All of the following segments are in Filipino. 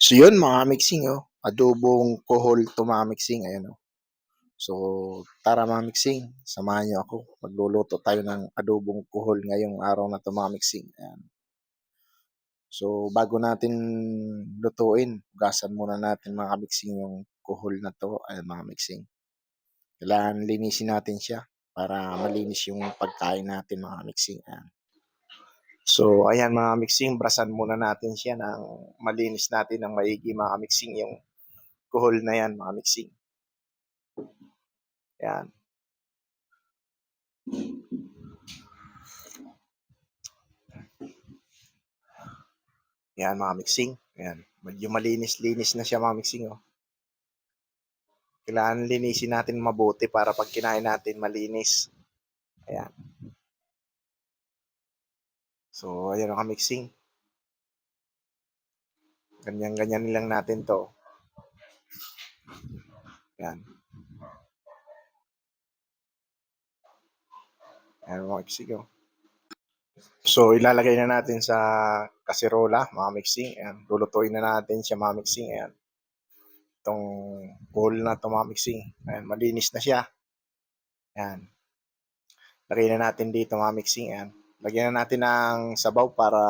So yun mga mixing oh, adobong kohol to mga mixing, ayan oh. So tara mga mixing, samahan niyo ako. Magluluto tayo ng adobong kohol ngayong araw na to mga mixing. Ayan. So bago natin lutuin, hugasan muna natin mga mixing yung kohol na to, ayan mga mixing. Kailangan linisin natin siya para malinis yung pagkain natin mga mixing. Ayan. So, ayan mga mixing, brasan muna natin siya ng malinis natin ng maigi mga mixing yung kuhol na yan mga mixing. Ayan. Ayan mga mixing. Ayan. Medyo malinis-linis na siya mga mixing. Oh. Kailangan linisin natin mabuti para pag kinain natin malinis. Ayan. So, ayan mga mixing. Ganyan-ganyan lang natin to. Ayan. Ayan mga mixing. Oh. So, ilalagay na natin sa kaserola, mga mixing. Ayan. Lulutuin na natin siya, mga mixing. Ayan. Itong bowl na ito, mga mixing. Ayan. Malinis na siya. Ayan. Lagay na natin dito, mga mixing. Ayan. Lagyan na natin ng sabaw para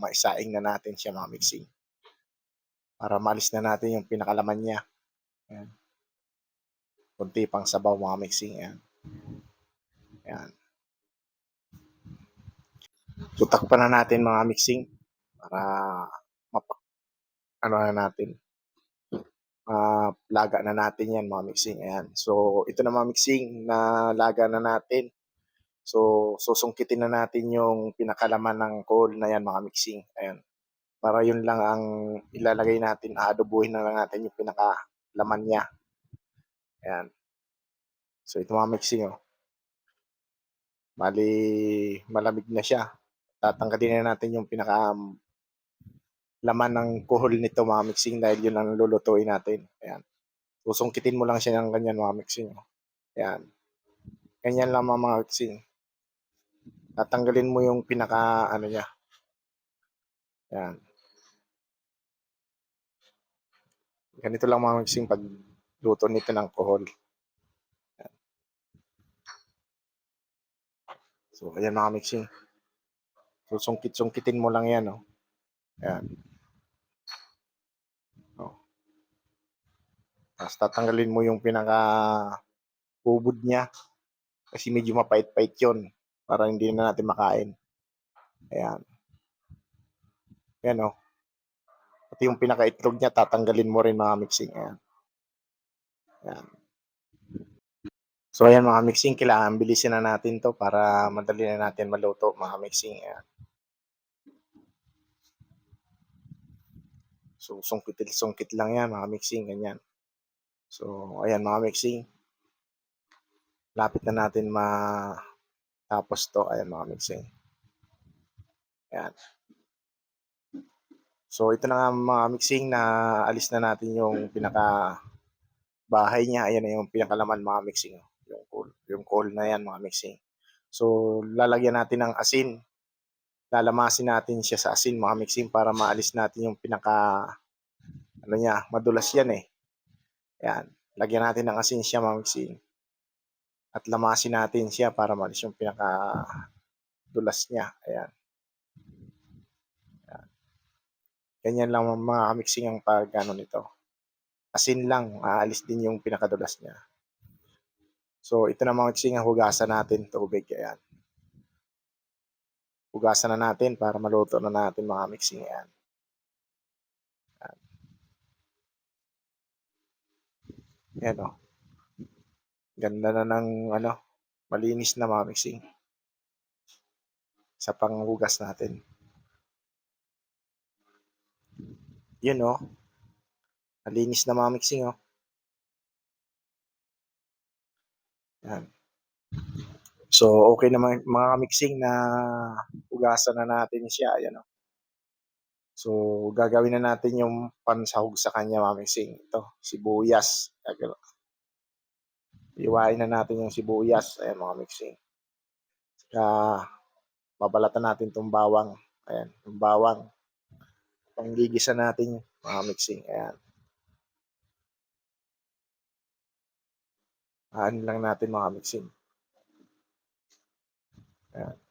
maisaing na natin siya, mga mixing. Para malis na natin yung pinakalaman niya. Ayan. Kunti pang sabaw, mga mixing. Ayan. Ayan. So, takpan na natin mga mixing para mapak ano na natin. Uh, laga na natin yan mga mixing. Ayan. So, ito na mga mixing na laga na natin. So, susungkitin na natin yung pinakalaman ng coal na yan mga mixing. Ayan. Para yun lang ang ilalagay natin. Aadobuhin na lang natin yung pinakalaman niya. Ayan. So, ito mga mixing oh. Bali, malamig na siya tatanggalin na natin yung pinaka laman ng kuhol nito mga mixing dahil yun ang lulutuin natin. Ayan. Susungkitin mo lang siya ng ganyan mga mixing. Oh. Ayan. Ganyan lang mga mixing. Tatanggalin mo yung pinaka ano niya. Ayan. Ganito lang mga mixing pag luto nito ng kuhol. Ayan. So, ayan mga mixing. So, sungkit-sungkitin mo lang yan, oh. Ayan. Oh. Tapos tatanggalin mo yung pinaka ubod niya. Kasi medyo mapait-pait yun. Para hindi na natin makain. Ayan. Ayan, oh. Pati yung pinaka-itlog niya, tatanggalin mo rin mga mixing. Ayan. Ayan. So, ayan mga mixing, kailangan bilisin na natin to para madali na natin maluto mga mixing. Ayan. So, sungkit-sungkit lang yan, mga mixing, ganyan. So, ayan mga mixing. Lapit na natin ma-tapos to. Ayan mga mixing. Ayan. So, ito na nga mga mixing na alis na natin yung pinaka bahay niya. Ayan na yung pinakalaman mga mixing. Yung coal, yung coal na yan mga mixing. So, lalagyan natin ng asin lalamasin natin siya sa asin mga mixing para maalis natin yung pinaka ano niya, madulas yan eh. Yan. Lagyan natin ng asin siya mga mixing. At lamasin natin siya para maalis yung pinaka dulas niya. Ayan. Ayan. Ganyan lang mga mixing ang pag ano nito. Asin lang, aalis din yung pinakadulas niya. So, ito na mga mixing ang hugasan natin tubig. Ayan hugasan na natin para maluto na natin mga mixing yan. Yan. Yan o. Ganda na ng ano, malinis na mixing. Sa panghugas natin. Yun. Oh. Malinis na mixing. Oh. Yan. So, okay naman mga mixing na hugasan na natin siya. Ayan, oh. So, gagawin na natin yung pansahog sa kanya mixing. Ito, sibuyas. Iwain na natin yung sibuyas. Ayan mga mixing. Saka, babalatan natin itong bawang. Ayan, yung bawang. Panggigisa natin mga mixing. Ayan. Aan lang natin mga mixing. Ayan.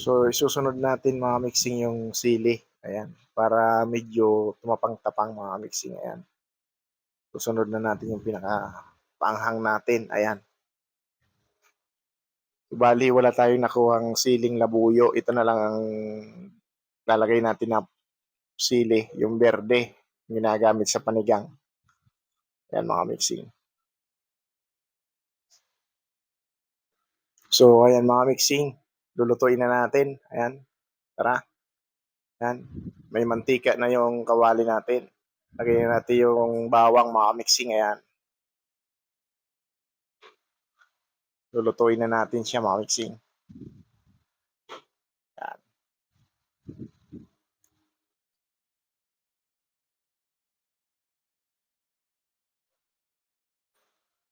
So, isusunod natin mga mixing yung sili. Ayan. Para medyo tumapang-tapang mga mixing. Ayan. Susunod na natin yung pinaka panghang natin. Ayan. Bali, wala tayong nakuhang siling labuyo. Ito na lang ang lalagay natin na sili, yung berde, ginagamit sa panigang. Ayan mga mixing. So, ayan mga mixing. Lulutuin na natin. Ayan. Tara. Ayan. May mantika na yung kawali natin. Lagay na natin yung bawang mga mixing. Ayan. Lulutuin na natin siya mga mixing. Ayan.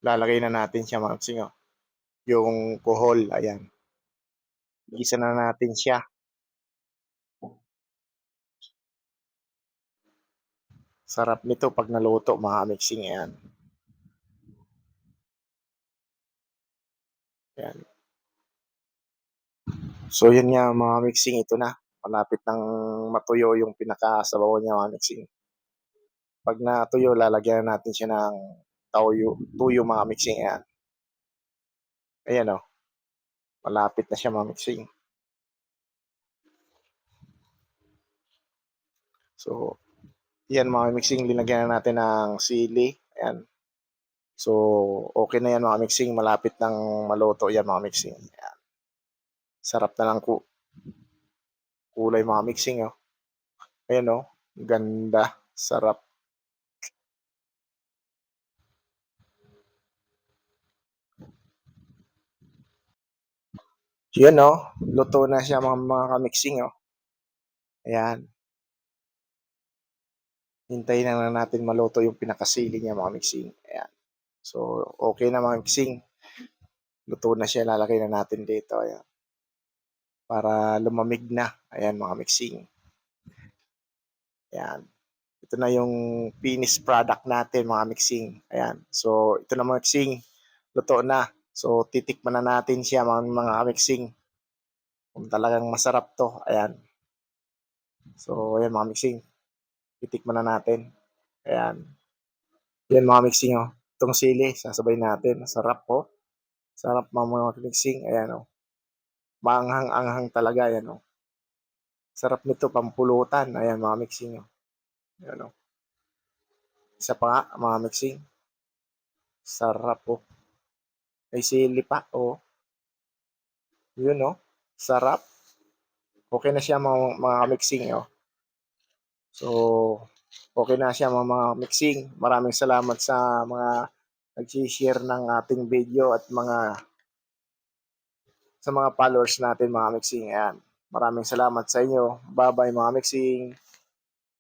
Lalagay na natin siya mga mixing. Oh. Yung kuhol. Ayan. Gisa na natin siya. Sarap nito pag naluto mga mixing. Ayan. Ayan. So, yun nga mga mixing. Ito na. Malapit nang matuyo yung pinakasabaw niya mga mixing. Pag natuyo, lalagyan na natin siya ng tuyo, tuyo mga mixing. Ayan. Ayan o. Malapit na siya mga mixing. So, yan mga mixing. Linagyan na natin ng sili. Ayan. So, okay na yan mga mixing. Malapit nang maluto yan mga mixing. Ayan. Sarap na lang ku kulay mga mixing. Oh. Ayan o. Ganda. Sarap. Yun o. Luto na siya mga, mga kamixing. Oh. Ayan. Hintayin na lang natin maluto yung pinakasili niya mga mixing. Ayan. So, okay na mga mixing. Luto na siya. Lalagay na natin dito. Ayan. Para lumamig na. Ayan mga mixing. Ayan. Ito na yung finished product natin mga mixing. Ayan. So, ito na mga mixing. Luto na. So, titikman na natin siya mga, mga mixing. Kung talagang masarap to. Ayan. So, ayan mga mixing. Titikman na natin. Ayan. Yan mga mixing oh. Itong sili, sasabay natin. Sarap po. Oh. Sarap mga mga mixing. Ayan oh. Maanghang-anghang talaga. Ayan oh. Sarap nito pampulutan. Ayan mga mixing oh. Ayan oh. Isa pa nga mga mixing. Sarap oh. May sili pa oh. Yun oh. Sarap. Okay na siya mga, mga mixing oh. So, okay na siya mga, mga mixing. Maraming salamat sa mga nag-share ng ating video at mga sa mga followers natin mga mixing. Ayan. Maraming salamat sa inyo. Bye-bye mga mixing.